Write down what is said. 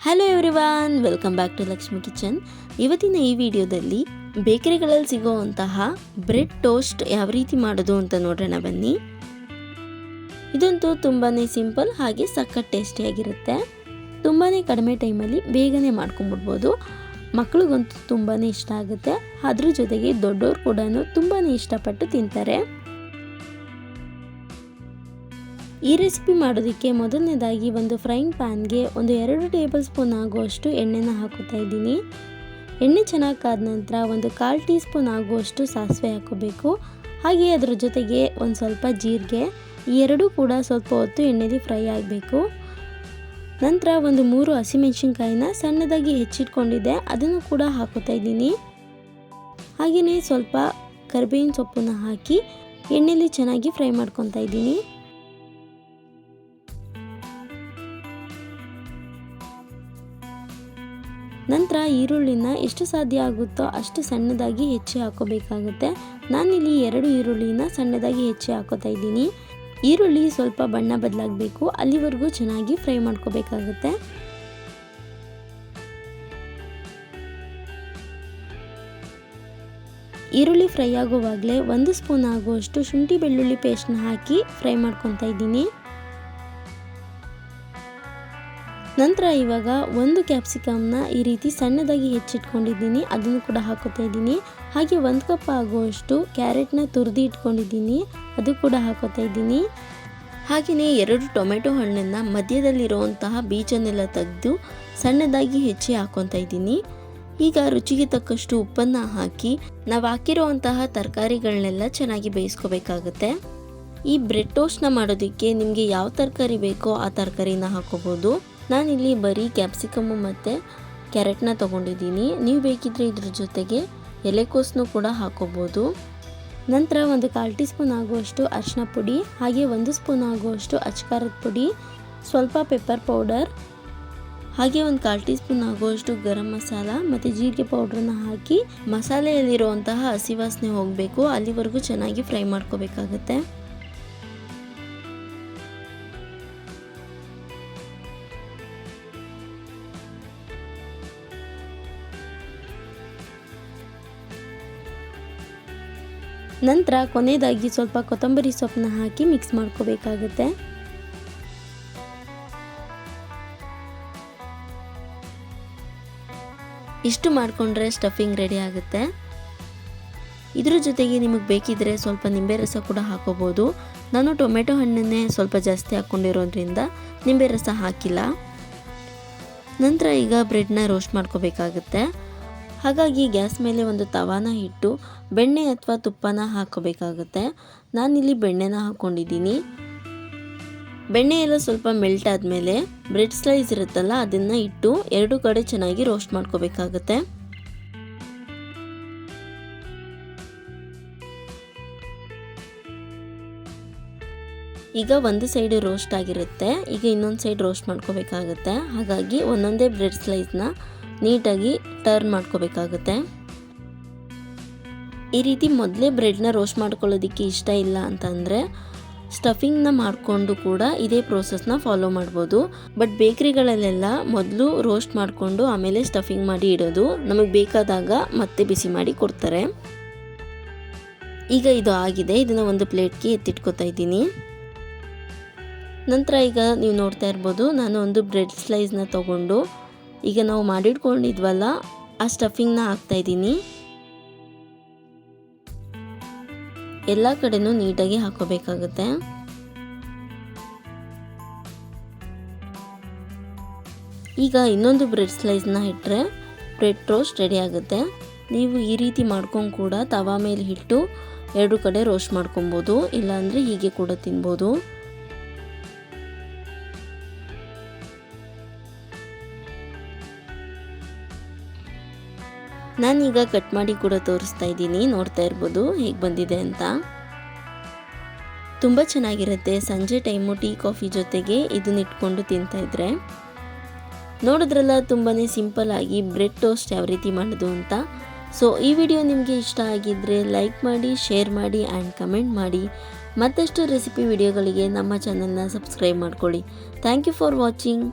Hello everyone welcome back to Lakshmi kitchen ಇವತ್ತಿನ ಈ ವಿಡಿಯೋದಲ್ಲಿ ಬೇಕರಿಗಳಲ್ಲಿ ಸಿಗೋವಂತಹ ಬ್ರೆಡ್ ಟೋಸ್ಟ್ ಯಾವ ರೀತಿ ಮಾಡೋದು ಅಂತ ನೋಡೋಣ ಬನ್ನಿ. ಇದಂತೂ ತುಂಬಾ ಸಿಂಪಲ್ ಹಾಗೆ ಸಖತ್ ಟೇಸ್ಟಿಯಾಗಿರುತ್ತೆ ತುಂಬಾ ಕಡಿಮೆ ಟೈಮಲ್ಲಿ ಬೇಗನೆ ಮಾಡ್ಕೊಂಬಿಡ್ಬೋದು ಮಕ್ಳಿಗಂತೂ ತುಂಬಾ ಇಷ್ಟ ಆಗುತ್ತೆ. ಅದ್ರ ಜೊತೆಗೆ ದೊಡ್ಡವ್ರು ಕೂಡ ತುಂಬಾ ಇಷ್ಟಪಟ್ಟು ತಿಂತಾರೆ. ಈ ರೆಸಿಪಿ ಮಾಡೋದಕ್ಕೆ ಮೊದಲನೇದಾಗಿ ಒಂದು ಫ್ರೈಂಗ್ ಪ್ಯಾನ್ಗೆ ಒಂದು ಎರಡು ಟೇಬಲ್ ಸ್ಪೂನ್ ಆಗುವಷ್ಟು ಎಣ್ಣೆನ ಹಾಕೋತಾ ಇದ್ದೀನಿ. ಎಣ್ಣೆ ಚೆನ್ನಾಗಿ ಕಾದ ನಂತರ ಒಂದು ಕಾಲು ಟೀ ಸ್ಪೂನ್ ಆಗುವಷ್ಟು ಸಾಸಿವೆ ಹಾಕೋಬೇಕು. ಹಾಗೆ ಅದರ ಜೊತೆಗೆ ಒಂದು ಸ್ವಲ್ಪ ಜೀರಿಗೆ, ಈ ಎರಡೂ ಕೂಡ ಸ್ವಲ್ಪ ಹೊತ್ತು ಎಣ್ಣೆಲಿ ಫ್ರೈ ಆಗಬೇಕು. ನಂತರ ಒಂದು ಮೂರು ಹಸಿಮೆಣಸಿನ್ಕಾಯಿನ ಸಣ್ಣದಾಗಿ ಹೆಚ್ಚಿಟ್ಕೊಂಡಿದ್ದೆ, ಅದನ್ನು ಕೂಡ ಹಾಕೋತಾ ಇದ್ದೀನಿ. ಹಾಗೆಯೇ ಸ್ವಲ್ಪ ಕರಿಬೇವಿನ ಸೊಪ್ಪನ್ನು ಹಾಕಿ ಎಣ್ಣೆಲಿ ಚೆನ್ನಾಗಿ ಫ್ರೈ ಮಾಡ್ಕೊತಾ ಇದ್ದೀನಿ. ನಂತರ ಈರುಳ್ಳಿನ ಎಷ್ಟು ಸಾಧ್ಯ ಆಗುತ್ತೋ ಅಷ್ಟು ಸಣ್ಣದಾಗಿ ಹೆಚ್ಚಿ ಹಾಕೋಬೇಕಾಗುತ್ತೆ. ನಾನಿಲ್ಲಿ ಎರಡು ಈರುಳ್ಳಿನ ಸಣ್ಣದಾಗಿ ಹೆಚ್ಚಿ ಹಾಕೋತಾ ಇದ್ದೀನಿ. ಈರುಳ್ಳಿ ಸ್ವಲ್ಪ ಬಣ್ಣ ಬದಲಾಗಬೇಕು. ಅಲ್ಲಿವರೆಗೂ ಚೆನ್ನಾಗಿ ಫ್ರೈ ಮಾಡ್ಕೋಬೇಕಾಗುತ್ತೆ. ಈರುಳ್ಳಿ ಫ್ರೈ ಆಗುವಾಗಲೇ ಒಂದು ಸ್ಪೂನ್ ಆಗುವಷ್ಟು ಶುಂಠಿ ಬೆಳ್ಳುಳ್ಳಿ ಪೇಸ್ಟ್ನ ಹಾಕಿ ಫ್ರೈ ಮಾಡ್ಕೊತಾ ಇದ್ದೀನಿ. ನಂತರ ಇವಾಗ ಒಂದು ಕ್ಯಾಪ್ಸಿಕಮ್ನ ಈ ರೀತಿ ಸಣ್ಣದಾಗಿ ಹೆಚ್ಚಿಟ್ಕೊಂಡಿದ್ದೀನಿ. ಅದನ್ನು ಕೂಡ ಹಾಕೋತಾ ಇದ್ದೀನಿ. ಹಾಗೆ ಒಂದು ಕಪ್ ಆಗುವಷ್ಟು ಕ್ಯಾರೆಟ್ನ ತುರಿದು ಇಟ್ಕೊಂಡಿದ್ದೀನಿ. ಅದು ಕೂಡ ಹಾಕೋತಾ ಇದ್ದೀನಿ. ಹಾಗೆಯೇ ಎರಡು ಟೊಮೆಟೊ ಹಣ್ಣನ್ನು ಮಧ್ಯದಲ್ಲಿರುವಂತಹ ಬೀಜನೆಲ್ಲ ತೆಗೆದು ಸಣ್ಣದಾಗಿ ಹೆಚ್ಚಿ ಹಾಕೊತಾ ಇದ್ದೀನಿ. ಈಗ ರುಚಿಗೆ ತಕ್ಕಷ್ಟು ಉಪ್ಪನ್ನು ಹಾಕಿ ನಾವು ಹಾಕಿರುವಂತಹ ತರಕಾರಿಗಳನ್ನೆಲ್ಲ ಚೆನ್ನಾಗಿ ಬೇಯಿಸ್ಕೋಬೇಕಾಗುತ್ತೆ. ಈ ಬ್ರೆಡ್ ಟೋಸ್ಟ್ನ ಮಾಡೋದಕ್ಕೆ ನಿಮಗೆ ಯಾವ ತರಕಾರಿ ಬೇಕೋ ಆ ತರಕಾರಿನ ಹಾಕೋಬೋದು. ನಾನಿಲ್ಲಿ ಬರೀ ಕ್ಯಾಪ್ಸಿಕಮ್ಮು ಮತ್ತು ಕ್ಯಾರೆಟ್ನ ತೊಗೊಂಡಿದ್ದೀನಿ. ನೀವು ಬೇಕಿದ್ರೆ ಇದ್ರ ಜೊತೆಗೆ ಎಲೆಕೋಸನ್ನು ಕೂಡ ಹಾಕೋಬೋದು. ನಂತರ ಒಂದು ಕಾಲು ಟೀ ಸ್ಪೂನ್ ಆಗುವಷ್ಟು ಅರಿಶಿನ ಪುಡಿ, ಹಾಗೆ ಒಂದು ಸ್ಪೂನ್ ಆಗುವಷ್ಟು ಅಚ್ಕಾರದ ಪುಡಿ, ಸ್ವಲ್ಪ ಪೆಪ್ಪರ್ ಪೌಡರ್, ಹಾಗೆ ಒಂದು ಕಾಲು ಟೀ ಸ್ಪೂನ್ ಆಗುವಷ್ಟು ಗರಂ ಮಸಾಲ ಮತ್ತು ಜೀರಿಗೆ ಪೌಡ್ರನ್ನ ಹಾಕಿ ಮಸಾಲೆಯಲ್ಲಿರುವಂತಹ ಹಸಿ ವಾಸನೆ ಹೋಗಬೇಕು. ಅಲ್ಲಿವರೆಗೂ ಚೆನ್ನಾಗಿ ಫ್ರೈ ಮಾಡ್ಕೋಬೇಕಾಗತ್ತೆ. ನಂತರ ಕೊನೆಯದಾಗಿ ಸ್ವಲ್ಪ ಕೊತ್ತಂಬರಿ ಸೊಪ್ಪನ್ನ ಹಾಕಿ ಮಿಕ್ಸ್ ಮಾಡ್ಕೋಬೇಕಾಗುತ್ತೆ. ಇಷ್ಟು ಮಾಡಿಕೊಂಡ್ರೆ ಸ್ಟಫಿಂಗ್ ರೆಡಿ ಆಗುತ್ತೆ. ಇದ್ರ ಜೊತೆಗೆ ನಿಮಗೆ ಬೇಕಿದ್ರೆ ಸ್ವಲ್ಪ ನಿಂಬೆ ರಸ ಕೂಡ ಹಾಕೋಬೋದು. ನಾನು ಟೊಮೆಟೊ ಹಣ್ಣನ್ನೇ ಸ್ವಲ್ಪ ಜಾಸ್ತಿ ಹಾಕ್ಕೊಂಡಿರೋದ್ರಿಂದ ನಿಂಬೆ ರಸ ಹಾಕಿಲ್ಲ. ನಂತರ ಈಗ ಬ್ರೆಡ್ನ ರೋಸ್ಟ್ ಮಾಡ್ಕೋಬೇಕಾಗುತ್ತೆ. ಹಾಗಾಗಿ ಗ್ಯಾಸ್ ಮೇಲೆ ಒಂದು ತವಾನ ಇಟ್ಟು ಬೆಣ್ಣೆ ಅಥವಾ ತುಪ್ಪನ ಹಾಕಬೇಕಾಗುತ್ತೆ. ನಾನಿಲ್ಲಿ ಬೆಣ್ಣೆನ ಹಾಕ್ಕೊಂಡಿದ್ದೀನಿ ಬೆಣ್ಣೆ ಎಲ್ಲ ಸ್ವಲ್ಪ ಮೆಲ್ಟ್ ಆದಮೇಲೆ ಬ್ರೆಡ್ ಸ್ಲೈಸ್ ಇರುತ್ತಲ್ಲ, ಅದನ್ನು ಇಟ್ಟು ಎರಡು ಕಡೆ ಚೆನ್ನಾಗಿ ರೋಸ್ಟ್ ಮಾಡ್ಕೋಬೇಕಾಗತ್ತೆ. ಈಗ ಒಂದು ಸೈಡ್ ರೋಸ್ಟ್ ಆಗಿರುತ್ತೆ. ಈಗ ಇನ್ನೊಂದು ಸೈಡ್ ರೋಸ್ಟ್ ಮಾಡ್ಕೋಬೇಕಾಗತ್ತೆ. ಹಾಗಾಗಿ ಒಂದೊಂದೇ ಬ್ರೆಡ್ ಸ್ಲೈಸ್ನ ನೀಟಾಗಿ ಟರ್ನ್ ಮಾಡ್ಕೋಬೇಕಾಗುತ್ತೆ. ಈ ರೀತಿ ಮೊದಲೇ ಬ್ರೆಡ್ನ ರೋಸ್ಟ್ ಮಾಡ್ಕೊಳ್ಳೋದಕ್ಕೆ ಇಷ್ಟ ಇಲ್ಲ ಅಂತಂದರೆ ಸ್ಟಫಿಂಗ್ನ ಮಾಡಿಕೊಂಡು ಕೂಡ ಇದೇ ಪ್ರೋಸೆಸ್ನ ಫಾಲೋ ಮಾಡ್ಬೋದು. ಬಟ್ ಬೇಕ್ರಿಗಳಲ್ಲೆಲ್ಲ ಮೊದಲು ರೋಸ್ಟ್ ಮಾಡಿಕೊಂಡು ಆಮೇಲೆ ಸ್ಟಫಿಂಗ್ ಮಾಡಿ ಇಡೋದು ನಮಗೆ ಬೇಕಾದಾಗ ಮತ್ತೆ ಬಿಸಿ ಮಾಡಿ ಕೊಡ್ತಾರೆ. ಈಗ ಇದು ಆಗಿದೆ. ಇದನ್ನು ಒಂದು ಪ್ಲೇಟ್ಗೆ ಎತ್ತಿಟ್ಕೊತಾ ಇದ್ದೀನಿ. ನಂತರ ಈಗ ನೀವು ನೋಡ್ತಾ ಇರ್ಬೋದು ನಾನು ಒಂದು ಬ್ರೆಡ್ ಸ್ಲೈಸ್ನ ತೊಗೊಂಡು ಈಗ ನಾವು ಮಾಡಿಟ್ಕೊಂಡಿದ್ವಲ್ಲ, ಆ ಸ್ಟಫಿಂಗ್ನ ಹಾಕ್ತಾಯಿದ್ದೀನಿ ಎಲ್ಲ ಕಡೆನೂ ನೀಟಾಗಿ ಹಾಕೋಬೇಕಾಗುತ್ತೆ. ಈಗ ಇನ್ನೊಂದು ಬ್ರೆಡ್ ಸ್ಲೈಸ್ನ ಇಟ್ಟರೆ ಬ್ರೆಡ್ ರೋಸ್ಟ್ ರೆಡಿ ಆಗುತ್ತೆ. ನೀವು ಈ ರೀತಿ ಮಾಡ್ಕೊಂಡು ಕೂಡ ತವಾ ಮೇಲೆ ಇಟ್ಟು ಎರಡು ಕಡೆ ರೋಸ್ಟ್ ಮಾಡ್ಕೊಬೋದು, ಇಲ್ಲಾಂದರೆ ಹೀಗೆ ಕೂಡ ತಿನ್ಬೋದು. ನಾನೀಗ ಕಟ್ ಮಾಡಿ ಕೂಡ ತೋರಿಸ್ತಾ ಇದ್ದೀನಿ. ನೋಡ್ತಾ ಇರ್ಬೋದು ಹೇಗೆ ಬಂದಿದೆ ಅಂತ. ತುಂಬ ಚೆನ್ನಾಗಿರುತ್ತೆ. ಸಂಜೆ ಟೈಮು ಟೀ, ಕಾಫಿ ಜೊತೆಗೆ ಇದನ್ನ ಇಟ್ಕೊಂಡು ತಿಂತಾ ಇದ್ರೆ. ನೋಡಿದ್ರಲ್ಲ ತುಂಬಾ ಸಿಂಪಲ್ ಆಗಿ ಬ್ರೆಡ್ ಟೋಸ್ಟ್ ಯಾವ ರೀತಿ ಮಾಡೋದು ಅಂತ. ಸೊ ಈ ವಿಡಿಯೋ ನಿಮಗೆ ಇಷ್ಟ ಆಗಿದ್ದರೆ ಲೈಕ್ ಮಾಡಿ ಶೇರ್ ಮಾಡಿ ಆ್ಯಂಡ್ ಕಮೆಂಟ್ ಮಾಡಿ. ಮತ್ತಷ್ಟು ರೆಸಿಪಿ ವಿಡಿಯೋಗಳಿಗೆ ನಮ್ಮ ಚಾನಲ್ನ ಸಬ್ಸ್ಕ್ರೈಬ್ ಮಾಡ್ಕೊಳ್ಳಿ. Thank you for watching